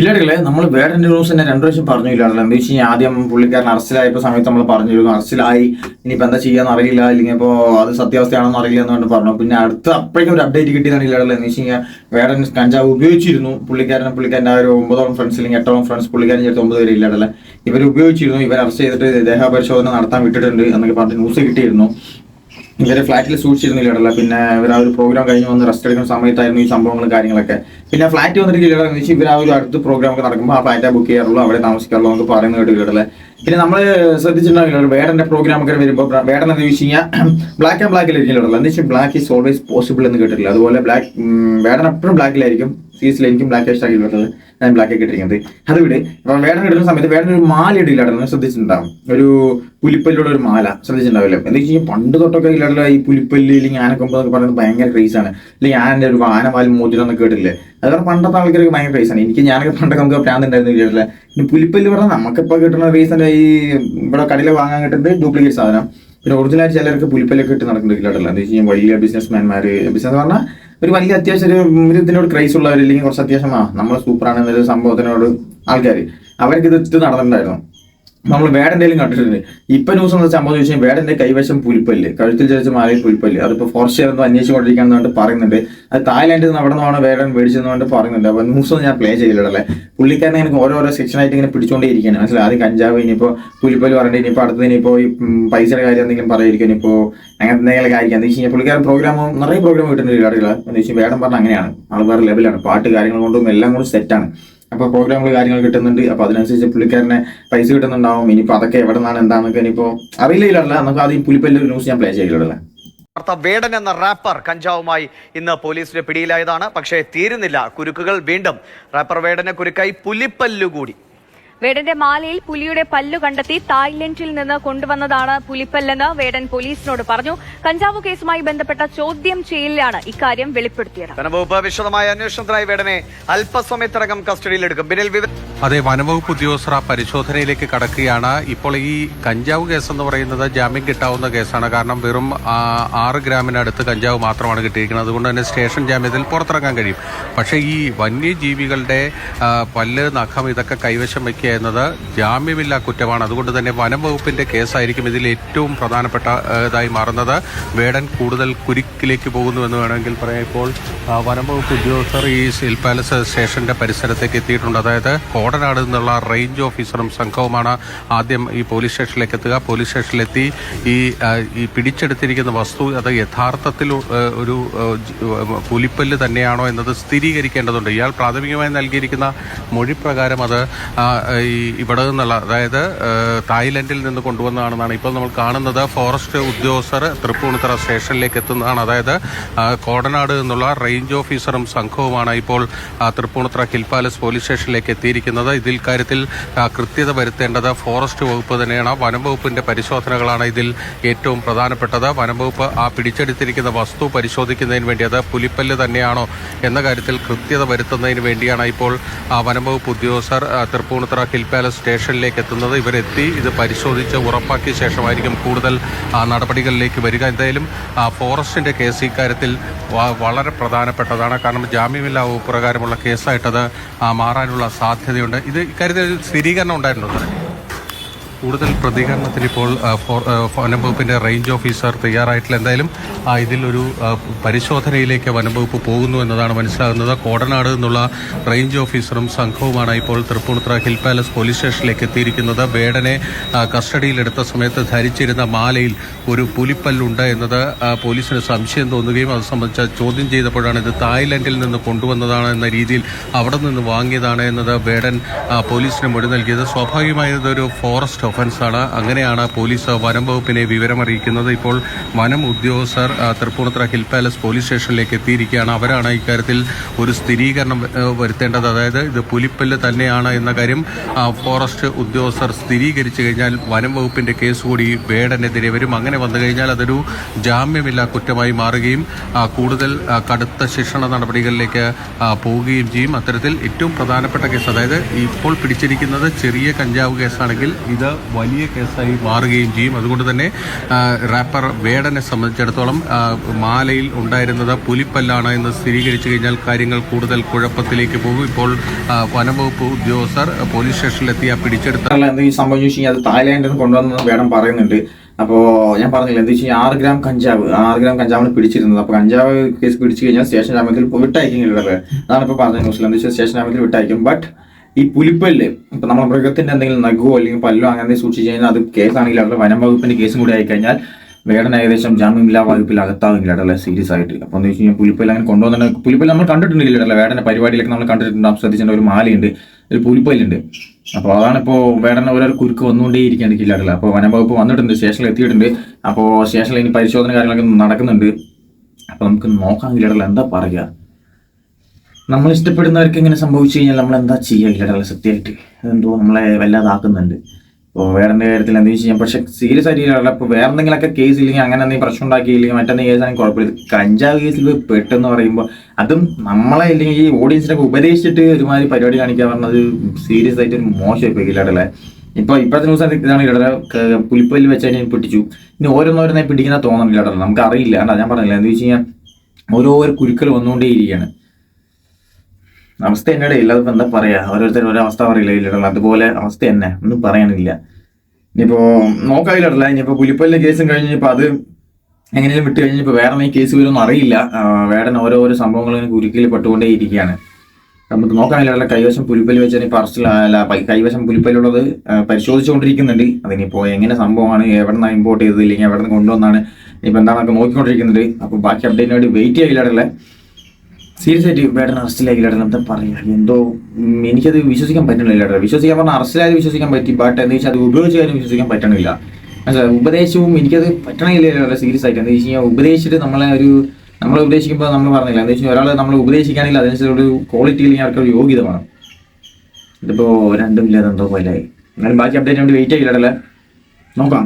ഇല്ലാടില്ലേ നമ്മൾ വേറെ ന്യൂസ് തന്നെ രണ്ടു പ്രാവശ്യം പറഞ്ഞു ഇല്ലാടല്ലോ എന്താ വെച്ച് കഴിഞ്ഞാൽ ആദ്യം പുള്ളിക്കാരൻ അറസ്റ്റിലായപ്പോൾ സമയത്ത് നമ്മൾ പറഞ്ഞിരുന്നു അറസ്റ്റിലായി. ഇനിയിപ്പോൾ എന്താ ചെയ്യാന്ന് അറിയില്ല. അല്ലെങ്കിൽ ഇപ്പോൾ അത് സത്യാവസ്ഥയാണെന്ന് അറിയില്ല എന്ന് പറഞ്ഞു പറഞ്ഞു. പിന്നെ അടുത്ത അപ്പോഴേക്കും ഒരു അപ്ഡേറ്റ് കിട്ടിയതാണ് ഇല്ലാടല്ലോ എന്ന് വെച്ച് കഴിഞ്ഞാൽ വേറെ കഞ്ചാവ് ഉപയോഗിച്ചിരുന്നു പുള്ളിക്കാരൻ പുള്ളിക്കാരന്റെ ആ ഒരു ഒമ്പതോളം ഫ്രണ്ട്സ് അല്ലെങ്കിൽ എട്ടോളം ഫ്രണ്ട്സ് പുള്ളിക്കാരൻ ചേർത്ത് ഒമ്പത് പേര് ഇല്ലാടല്ലേ ഇവർ ഉപയോഗിച്ചിരുന്നു. ഇവർ അറസ്റ്റ് ചെയ്തിട്ട് ദേഹപരിശോധന നടത്താൻ വിട്ടിട്ടുണ്ട് എന്നൊക്കെ പറഞ്ഞ് ന്യൂസ് കിട്ടിയിരുന്നു. ഇവരെ ഫ്ലാറ്റിൽ സൂക്ഷിച്ചിരുന്നില്ല പിന്നെ ഇവർ ആ ഒരു പ്രോഗ്രാം കഴിഞ്ഞ് വന്ന് റെസ്റ്റ് എടുക്കുന്ന സമയത്തായിരുന്നു ഈ സംഭവങ്ങളും കാര്യങ്ങളൊക്കെ. പിന്നെ ഫ്ലാറ്റ് വന്നിട്ട് ഇല്ലട എന്ന് വെച്ചാൽ ഇവർ ആ ഒരു അടുത്ത പ്രോഗ്രാം ഒക്കെ നടക്കുമ്പോൾ ആ ഫ്ലാറ്റേ ബുക്ക് ചെയ്യാറുള്ളൂ. അവിടെ താമസിക്കാറുള്ളൂ. നമുക്ക് പറയുന്നത് കേട്ടില്ലേ പിന്നെ നമ്മൾ ശ്രദ്ധിച്ചിട്ടുണ്ടാവില്ല വേടന്റെ പ്രോഗ്രാം ഒക്കെ വരുമ്പോൾ വേടൻ എന്ന് വെച്ച് കഴിഞ്ഞാൽ ബ്ലാക്ക് ആൻഡ് ബ്ലാക്കിലായിരിക്കും എന്ന് വെച്ചാൽ ബ്ലാക്ക് ഈസ് ഓൾവേസ് പോസിബിൾ എന്ന് കേട്ടിട്ടില്ല. അതുപോലെ ബ്ലാക്ക് വേടൻ എപ്പോഴും ബ്ലാക്കിലായിരിക്കും സീരീസിലായിരിക്കും ബ്ലാക്ക് ആയിട്ട് വരുന്നത് ഞാൻ ബ്ലാക്ക് ആക്കി ഇട്ടിരിക്കുന്നത്. അത് വിട് അപ്പൊ വേടൻ ഇടുന്ന സമയത്ത് വേടൻ ഒരു മാല ഇടില്ലായിരുന്നു ശ്രദ്ധിച്ചിട്ടുണ്ടാവും. ഒരു പുലിപ്പല്ലുള്ള ഒരു മാല ശ്രദ്ധിച്ചിട്ടുണ്ടാവില്ല? എന്താ വെച്ചാൽ പണ്ട് തൊട്ടൊക്കെ ഇല്ലാണ്ടല്ലോ ഈ പുലിപ്പല്ല് ഇല്ലെങ്കിൽ ആനക്കൊമ്പ് എന്നൊക്കെ പറയുന്നത് ഭയങ്കര ക്രേസ് ആണ്. അല്ലെങ്കിൽ ആനന്റെ ഒരു ആനവാൽ മോതിരം എന്നൊക്കെ കേട്ടില്ലേ അതൊക്കെ പണ്ടത്തെ ആൾക്കാർക്ക് ഭയങ്കര ആണ്. എനിക്ക് ഞാനൊക്കെ പണ്ടൊക്കെ നമുക്ക് പ്രാന്ത് ഉണ്ടായിരുന്നു കേട്ടില്ല പിന്നെ പുലിപ്പല്ല് പറഞ്ഞാൽ നമുക്കിപ്പോൾ കിട്ടുന്ന റീസന്റെ ഈ ഇവിടെ കടയിൽ വാങ്ങാൻ കിട്ടുന്നത് ഡ്യൂപ്ലിക്കേറ്റ് സാധനം. പിന്നെ ഒറിജിനൽ ചിലർക്ക് പുലിപ്പല്ലൊക്കെ ഇട്ട് നടക്കുന്നില്ല എന്താ വെച്ച് കഴിഞ്ഞാൽ വലിയ ബിസിനസ്മാൻമാർ ബിസിനസ് പറഞ്ഞാൽ ഒരു വലിയ അത്യാവശ്യം ഒരു ഇതിനോട് ക്രൈസ് ഉള്ളവർ അല്ലെങ്കിൽ കുറച്ച് അത്യാവശ്യം ആ നമ്മൾ സൂപ്പറാണ് എന്നൊരു സംഭവത്തിനോട് ആൾക്കാർ അവർക്ക് ഇത് നടന്നിട്ടുണ്ടായിരുന്നു. നമ്മൾ വേടന്റെയിലും കണ്ടിട്ടുണ്ട്. ഇപ്പൊ ന്യൂസ് എന്ന് സംഭവം ചോദിച്ചാൽ വേടന്റെ കൈവശം പുലിപ്പല്ല്. കഴുത്തിൽ ചരിച്ച മാലയിൽ പുലിപ്പല്ല്. അതിപ്പോ ഫോറസ്റ്റ് എന്തോ അന്വേഷിച്ചുകൊണ്ടിരിക്കാന്ന് പറയുന്നുണ്ട്. അത് തായ്ലാന്റിൽ നിന്ന് അവിടെ നിന്നാണ് വേടൻ മേടിച്ചെന്ന് പറയുന്നുണ്ട്. അപ്പൊ ന്യൂസ് ഒന്നും ഞാൻ പ്ലേ ചെയ്തില്ലല്ലേ പുള്ളിക്കാരനെ എനിക്ക് ഓരോരോ സെക്ഷനായിട്ട് ഇങ്ങനെ പിടിച്ചുകൊണ്ടേയിരിക്കുകയാണ് മനസ്സിലായി? ആദ്യം കഞ്ചാവ് ഇനിയിപ്പോ പുലിപ്പല്ല് പറഞ്ഞിട്ട് ഇനിയിപ്പോ അടുത്തത് ഇനിയിപ്പോ ഈ പൈസയുടെ കാര്യം എന്തെങ്കിലും പറയുമായിരിക്കും ഇനിയിപ്പോ അങ്ങനത്തെ എന്തെങ്കിലും കാര്യം എന്താ വെച്ചാൽ പുള്ളിക്കാരൻ പ്രോഗ്രാം നിറയെ പ്രോഗ്രാം കിട്ടുന്നുണ്ട് ആളുകൾ എന്ന് വെച്ചാൽ വേടം പറഞ്ഞ അങ്ങനെയാണ്. ആൾ ലെവലാണ് പാട്ട് കാര്യങ്ങൾ കൊണ്ടും എല്ലാം കൊണ്ടും സെറ്റാണ് അപ്പൊ പ്രോഗ്രാമുകൾ കാര്യങ്ങൾ കിട്ടുന്നുണ്ട്. അപ്പൊ അതിനനുസരിച്ച് പുള്ളിക്കാരനെ പൈസ കിട്ടുന്നുണ്ടാവും. ഇനിയിപ്പോൾ അതൊക്കെ എവിടെ നിന്നാണ് എന്താണെന്നൊക്കെ ഇനിയിപ്പോ അറിയില്ല നമുക്ക് ആദ്യം പുലിപ്പല്ല് ന്യൂസ് ഞാൻ പ്ലേ വാർത്ത വേടൻ എന്ന റാപ്പർ കഞ്ചാവുമായി ഇന്ന് പോലീസിന്റെ പിടിയിലായതാണ്. പക്ഷേ തീരുന്നില്ല. കുരുക്കുകൾ വീണ്ടും. റാപ്പർ വേടനെ കുരുക്കായി പുലിപ്പല്ലുകൂടി. വേടന്റെ മാലയിൽ പുലിയുടെ പല്ലു കണ്ടെത്തി തായ്ലൻഡിൽ നിന്ന് കൊണ്ടുവന്നതാണ് പുലിപ്പല്ലെന്ന് വേടൻ പോലീസിനോട് പറഞ്ഞു. കഞ്ചാവ് കേസുമായി ബന്ധപ്പെട്ട ചോദ്യം ചെയ്യലിലാണ് ഇക്കാര്യം വെളിപ്പെടുത്തിയത്. വനംവകുപ്പ് വിശദമായ അന്വേഷണത്തിനായി വേടനെ അല്പസമയത്തിനകം കസ്റ്റഡിയിലെടുക്കും. ബിനിൽ അതെ വനംവകുപ്പ് ഉദ്യോഗസ്ഥർ ആ പരിശോധനയിലേക്ക് കടക്കുകയാണ്. ഇപ്പോൾ ഈ കഞ്ചാവ് കേസ് എന്ന് പറയുന്നത് ജാമ്യം കിട്ടാവുന്ന കേസാണ്. കാരണം വെറും ആറ് ഗ്രാമിനടുത്ത് കഞ്ചാവ് മാത്രമാണ് കിട്ടിയിരിക്കുന്നത്. അതുകൊണ്ട് തന്നെ സ്റ്റേഷൻ ജാമ്യത്തിൽ പുറത്തിറങ്ങാൻ കഴിയും. പക്ഷേ ഈ വന്യജീവികളുടെ പല്ല് നഖം ഇതൊക്കെ കൈവശം വയ്ക്കുക എന്നത് ജാമ്യമില്ലാ കുറ്റമാണ്. അതുകൊണ്ട് തന്നെ വനം വകുപ്പിന്റെ കേസായിരിക്കും ഇതിൽ ഏറ്റവും പ്രധാനപ്പെട്ട ആ, ഇതായി മാറുന്നത്. വേടൻ കൂടുതൽ കുരുക്കിലേക്ക് പോകുന്നു എന്ന് വേണമെങ്കിൽ പറയാം. ഇപ്പോൾ വനം വകുപ്പ് ഉദ്യോഗസ്ഥർ ഈ സിൽ പാലസ് സ്റ്റേഷന്റെ പരിസരത്തേക്ക് എത്തിയിട്ടുണ്ട്. അതായത് കോടനാട് നിന്നുള്ള റേഞ്ച് ഓഫീസറും സംഘവുമാണ് ആദ്യം ഈ പോലീസ് സ്റ്റേഷനിലേക്ക് എത്തുക. പോലീസ് സ്റ്റേഷനിലെത്തി ഈ ഈ പിടിച്ചെടുത്തിരിക്കുന്ന വസ്തു അത് യഥാർത്ഥത്തിൽ ഒരു പുലിപ്പല്ല് തന്നെയാണോ എന്നത് സ്ഥിരീകരിക്കേണ്ടതുണ്ട്. ഇയാൾ പ്രാഥമികമായി നൽകിയിരിക്കുന്ന മൊഴി പ്രകാരം അത് ഈ ഇവിടെ നിന്നുള്ള അതായത് തായ്ലൻഡിൽ നിന്ന് കൊണ്ടുവന്നതാണെന്നാണ് ഇപ്പോൾ നമ്മൾ കാണുന്നത്. ഫോറസ്റ്റ് ഉദ്യോഗസ്ഥർ തൃപ്പൂണിത്തറ സ്റ്റേഷനിലേക്ക് എത്തുന്നതാണ്. അതായത് കോടനാട് നിന്നുള്ള റേഞ്ച് ഓഫീസറും സംഘവുമാണ് ഇപ്പോൾ തൃപ്പൂണിത്തറ ഹിൽ പാലസ് പോലീസ് സ്റ്റേഷനിലേക്ക് എത്തിയിരിക്കുന്നത്. ഇതിൽ കാര്യത്തിൽ കൃത്യത വരുത്തേണ്ടത് ഫോറസ്റ്റ് വകുപ്പ് തന്നെയാണ്. വനം വകുപ്പിന്റെ പരിശോധനകളാണ് ഇതിൽ ഏറ്റവും പ്രധാനപ്പെട്ടത്. വനം വകുപ്പ് ആ പിടിച്ചെടുത്തിരിക്കുന്ന വസ്തു പരിശോധിക്കുന്നതിന് വേണ്ടി അത് പുലിപ്പല്ല് തന്നെയാണോ എന്ന കാര്യത്തിൽ കൃത്യത വരുത്തുന്നതിന് വേണ്ടിയാണ് ഇപ്പോൾ വനം വകുപ്പ് ഉദ്യോഗസ്ഥർ തൃപ്പൂണിത്തറ ഹിൽ പാലസ് സ്റ്റേഷനിലേക്ക് എത്തുന്നത്. ഇവരെത്തി ഇത് പരിശോധിച്ച് ഉറപ്പാക്കിയ ശേഷമായിരിക്കും കൂടുതൽ നടപടികളിലേക്ക് വരിക. എന്തായാലും ആ, ഫോറസ്റ്റിന്റെ കേസ് ഇക്കാര്യത്തിൽ വളരെ പ്രധാനപ്പെട്ടതാണ്. കാരണം ജാമ്യമില്ലാ പ്രകാരമുള്ള കേസായിട്ടത് മാറാനുള്ള സാധ്യതയുണ്ട്. ഇത് ഇക്കാര്യത്തിൽ സ്ഥിരീകരണം ഉണ്ടായിട്ടുണ്ടോ? സാറേ കൂടുതൽ പ്രതികരണത്തിൽ ഇപ്പോൾ ആ, ഫോർ- ആ, വനം വകുപ്പിന്റെ റേഞ്ച് ഓഫീസർ തയ്യാറായിട്ടില്ല. എന്തായാലും ഇതിലൊരു പരിശോധനയിലേക്ക് വനംവകുപ്പ് പോകുന്നു എന്നതാണ് മനസ്സിലാകുന്നത്. കോടനാട് എന്നുള്ള റേഞ്ച് ഓഫീസറും സംഘവുമാണ് ഇപ്പോൾ തൃപ്പൂണിത്തുറ ഹിൽ പാലസ് പോലീസ് സ്റ്റേഷനിലേക്ക് എത്തിയിരിക്കുന്നത്. വേടനെ കസ്റ്റഡിയിലെടുത്ത സമയത്ത് ധരിച്ചിരുന്ന മാലയിൽ ഒരു പുലിപ്പല്ലുണ്ട് എന്നത് പോലീസിന് സംശയം തോന്നുകയും അത് സംബന്ധിച്ച് ചോദ്യം ചെയ്തപ്പോഴാണ് ഇത് തായ്ലൻഡിൽ നിന്ന് കൊണ്ടുവന്നതാണ് എന്ന രീതിയിൽ അവിടെ നിന്ന് വാങ്ങിയതാണ് എന്നത് വേടൻ പോലീസിന് മൊഴി നൽകിയത്. സ്വാഭാവികമായ ഇതൊരു ഫോറസ്റ്റ് ഒഫൻസാണ് അങ്ങനെയാണ് പോലീസ് വനം വകുപ്പിനെ വിവരമറിയിക്കുന്നത്. ഇപ്പോൾ വനം ഉദ്യോഗസ്ഥർ തൃപ്പൂണിത്തുറ ഹിൽ പാലസ് പോലീസ് സ്റ്റേഷനിലേക്ക് എത്തിയിരിക്കുകയാണ്. അവരാണ് ഇക്കാര്യത്തിൽ ഒരു സ്ഥിരീകരണം വരുത്തേണ്ടത്. അതായത് ഇത് പുലിപ്പല്ല് തന്നെയാണ് എന്ന കാര്യം ഫോറസ്റ്റ് ഉദ്യോഗസ്ഥർ സ്ഥിരീകരിച്ചു കഴിഞ്ഞാൽ വനം വകുപ്പിന്റെ കേസ് കൂടി വേടനെതിരെ വരും. അങ്ങനെ വന്നു കഴിഞ്ഞാൽ അതൊരു ജാമ്യമില്ലാ കുറ്റമായി മാറുകയും കൂടുതൽ കടുത്ത ശിക്ഷണ നടപടികളിലേക്ക് പോവുകയും ചെയ്യും. അത്തരത്തിൽ ഏറ്റവും പ്രധാനപ്പെട്ട കേസ് അതായത് ഇപ്പോൾ പിടിച്ചിരിക്കുന്നത് ചെറിയ കഞ്ചാവ് കേസാണെങ്കിൽ ഇത് വലിയ കേസായി മാറുകയും ചെയ്യും. അതുകൊണ്ട് തന്നെ റാപ്പർ വേടനെ സംബന്ധിച്ചിടത്തോളം മാലയിൽ ഉണ്ടായിരുന്നത് പുലിപ്പല്ലാണ് എന്ന് സ്ഥിരീകരിച്ചു കഴിഞ്ഞാൽ കാര്യങ്ങൾ കൂടുതൽ കുഴപ്പത്തിലേക്ക് പോകും. ഇപ്പോൾ വനംവകുപ്പ് ഉദ്യോഗസ്ഥർ പോലീസ് സ്റ്റേഷനിലെത്തി ആ പിടിച്ചെടുത്ത അല്ല എന്താ ഈ സംഭവം ചോദിച്ചു കഴിഞ്ഞാൽ അത് നിന്ന് കൊണ്ടുവന്നെന്ന് വേണം പറയുന്നുണ്ട്. അപ്പോൾ ഞാൻ പറഞ്ഞില്ല എന്താ വെച്ചാൽ ആറ് ഗ്രാം കഞ്ചാവ് ആറ് ഗ്രാം കഞ്ചാവാണ് പിടിച്ചിരുന്നത്. അപ്പോൾ കഞ്ചാവ് കേസ് പിടിച്ചു കഴിഞ്ഞാൽ സ്റ്റേഷൻ ജാമ്യത്തിൽ വിട്ടയക്കുന്നില്ല അതാണ് ഇപ്പോൾ പറഞ്ഞത് ന്യൂസിൽ. എന്താ വെച്ചാൽ സ്റ്റേഷൻ ജാമ്യത്തിൽ വിട്ടയക്കും. ബട്ട് ഈ പുലിപ്പല്ല്? ഇപ്പൊ നമ്മുടെ മൃഗത്തിന്റെ എന്തെങ്കിലും നഖോ അല്ലെങ്കിൽ പല്ലോ അങ്ങനെ സൂക്ഷിച്ചു കഴിഞ്ഞാൽ അത് കേസാണെങ്കിൽ അവരുടെ വനം വകുപ്പിന്റെ കേസും കൂടി ആയിക്കഴിഞ്ഞാൽ വേടന ഏകദേശം ജാമ്യമില്ലാ വകുപ്പിൽ അകത്താവില്ല അടല്ലേ സീരിയസ് ആയിട്ട്. അപ്പോൾ എന്താ വെച്ച് കഴിഞ്ഞാൽ പുലിപ്പല്ല് അങ്ങനെ കൊണ്ടുവന്നു പുലിപ്പല്ല് നമ്മൾ കണ്ടിട്ടുണ്ടെങ്കിൽ അടല്ലേ വേടന പരിപാടിയിലൊക്കെ നമ്മൾ കണ്ടിട്ടുണ്ട്. ശ്രദ്ധിച്ചിട്ടുണ്ട്. ഒരു മാലയുണ്ട്. ഒരു പുലിപ്പല്ലുണ്ട് അപ്പോൾ അതാണ് ഇപ്പോ വേടന ഓരോ കുരുക്ക് വന്നുകൊണ്ടേ ഇരിക്കുകയാണ് അടല്ല അപ്പോൾ വനം വകുപ്പ് വന്നിട്ടുണ്ട്. സ്റ്റേഷനിൽ എത്തിയിട്ടുണ്ട്. അപ്പോൾ സ്റ്റേഷനിൽ ഇനി പരിശോധന കാര്യങ്ങളൊക്കെ നടക്കുന്നുണ്ട്. അപ്പോൾ നമുക്ക് നോക്കാൻ ഇല്ലടല്ല എന്താ പറയുക? നമ്മൾ ഇഷ്ടപ്പെടുന്നവർക്ക് ഇങ്ങനെ സംഭവിച്ചു കഴിഞ്ഞാൽ നമ്മൾ എന്താ ചെയ്യുക സത്യമായിട്ട്. അതെന്തോ നമ്മളെ വല്ലാതാക്കുന്നുണ്ട് ഇപ്പോൾ വേറെ കാര്യത്തിൽ എന്തെങ്കിലും ചെയ്യാം. പക്ഷെ സീരിയസ് ആയിട്ട് ഇപ്പോൾ വേറെ എന്തെങ്കിലുമൊക്കെ കേസ് ഇല്ലെങ്കിൽ അങ്ങനെ എന്തെങ്കിലും പ്രശ്നം ഉണ്ടാക്കിയില്ലെങ്കിൽ മറ്റെന്തെങ്കിലും കേസാണെങ്കിൽ കുഴപ്പമില്ല. കഞ്ചാവ് കേസിൽ പെട്ടെന്ന് പറയുമ്പോൾ അതും നമ്മളെ ഇല്ലെങ്കിൽ ഈ ഓഡിയൻസിനൊക്കെ ഉപദേശിച്ചിട്ട് ഒരുമാതിരി പരിപാടി കാണിക്കാൻ പറഞ്ഞത് സീരിയസ് ആയിട്ട് ഒരു മോശമായി പോയി ഇല്ലടല്ലേ ഇപ്പോൾ ഇപ്പോഴത്തെ ന്യൂസ് ഇതാണ് ഇടല പുലിപ്പല്ലി വെച്ച് കഴിഞ്ഞാൽ പിടിച്ചു ഇനി ഓരോന്നോരോന്നായി പിടിക്കുന്ന തോന്നുന്നില്ല ഇടല നമുക്ക് അറിയില്ല. ഞാൻ പറഞ്ഞില്ല എന്താ വെച്ച് കഴിഞ്ഞാൽ ഓരോ കുരുക്കൾ വന്നുകൊണ്ടേയിരിക്കുകയാണ്. അവസ്ഥ എന്നോട് ഇല്ല. അതിപ്പോ എന്താ പറയാ? ഓരോരുത്തരും ഓരോ അവസ്ഥ പറയില്ല? ഇല്ലടല്ല അതുപോലെ അവസ്ഥ തന്നെ. ഒന്നും പറയാനില്ല. ഇനിയിപ്പോ നോക്കാതില്ലടല്ല ഇനിയിപ്പോ പുലിപ്പല്ലിന്റെ കേസും കഴിഞ്ഞിപ്പോ അത് എങ്ങനെയും വിട്ട് കഴിഞ്ഞിപ്പോ വേറെ എന്തെങ്കിലും കേസ് വരുമെന്ന് അറിയില്ല. വേടൻ ഓരോ ഓരോ സംഭവങ്ങളും കുരുക്കിൽ പെട്ടുകൊണ്ടേ ഇരിക്കുകയാണ് നമുക്ക് നോക്കാനില്ല കൈവശം പുലിപ്പല്ലി വെച്ചാൽ അല്ല കൈവശം പുലിപ്പല്ലുള്ളത് പരിശോധിച്ചുകൊണ്ടിരിക്കുന്നുണ്ട്. അതിനിപ്പോ എങ്ങനെ സംഭവമാണ്? എവിടെ നിന്നാണ് ഇമ്പോർട്ട് ചെയ്തത്? ഇല്ലെങ്കിൽ എവിടെ നിന്ന് കൊണ്ടുവന്നാണ്? ഇപ്പൊ എന്താണൊക്കെ നോക്കിക്കൊണ്ടിരിക്കുന്നുണ്ട്. അപ്പോൾ ബാക്കി അപ്ഡേറ്റിന് വേണ്ടി വെയിറ്റ് ചെയ്യില്ലാടല്ലേ സീരിയസ് ആയിട്ട് വേടൻ അറസ്റ്റിലായില്ലാടല്ല ഇല്ലാട്ടെ പറയാം എന്തോ എനിക്കത് വിശ്വസിക്കാൻ പറ്റണില്ല വിശ്വസിക്കാൻ പറഞ്ഞാൽ അറസ്റ്റിലായാലും വിശ്വസിക്കാൻ പറ്റി ബട്ട് എന്ന് വെച്ചാൽ അത് ഉപയോഗിച്ചാലും വിശ്വസിക്കാൻ പറ്റണില്ല. മനസ്സിലായോ? ഉപദേശവും എനിക്കത് പറ്റണില്ല സീരിയസ് ആയിട്ട് എന്താ വെച്ച് കഴിഞ്ഞാൽ ഉപദേശിച്ചിട്ട് നമ്മളെ ഒരു നമ്മളെ ഉപദേശിക്കുമ്പോൾ നമ്മൾ പറഞ്ഞില്ല. എന്താ വെച്ചാൽ ഒരാൾ നമ്മൾ ഉപദേശിക്കാണെങ്കിൽ അതിനനുസരിച്ച് ഒരു ക്വാളിറ്റി ഇല്ലെങ്കിൽ ഒരു യോഗ്യത വേണം. ഇതിപ്പോൾ രണ്ടും ഇല്ലാതെ എന്തോ പോലെ എന്നാലും ബാക്കി അപ്ഡേറ്റ് വേണ്ടി വെയിറ്റ് ആയിട്ടില്ല നോക്കാം.